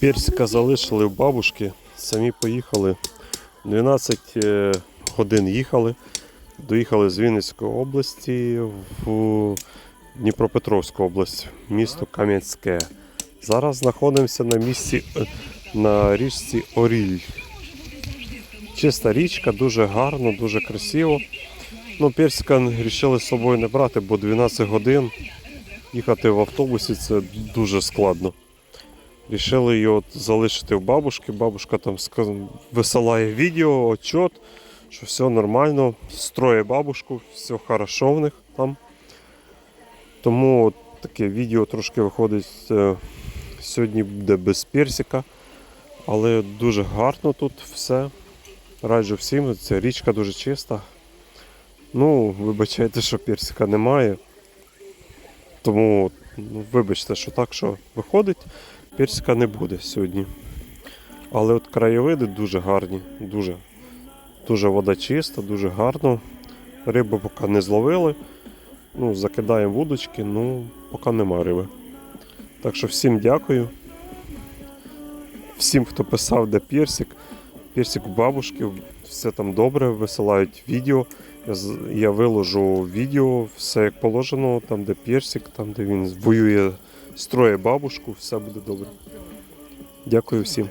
Персика залишили в бабушки, самі поїхали. 12 е, годин їхали. Доїхали з Вінницької області в Дніпропетровську область, місто Кам'янське. Зараз знаходимося на місці е, на річці Оріль. Чиста річка, дуже гарно, дуже красиво. Ну, персика вирішили з собою не брати, бо 12 годин їхати в автобусі це дуже складно. Рішили його залишити в бабушки. Бабушка там висилає відео, отчет, що все нормально, строє бабушку, все хорошо в них там. Тому от таке відео трошки виходить е, сьогодні буде без персика, але дуже гарно тут все. Раджу всім, ця річка дуже чиста. Ну, вибачайте, що персика немає. Тому ну, вибачте, що так, що виходить, персика не буде сьогодні. Але от краєвиди дуже гарні, дуже. Дуже вода чиста, дуже гарно. Рибу поки не зловили. Ну, закидаємо вудочки, ну, поки нема риби. Так що всім дякую. Всім, хто писав, де персик. Персик у бабушки, все там добре, висилають відео. Я, я виложу відео, все як положено, там, де персик, там, де він воює, строє бабушку, все буде добре. Дякую всім.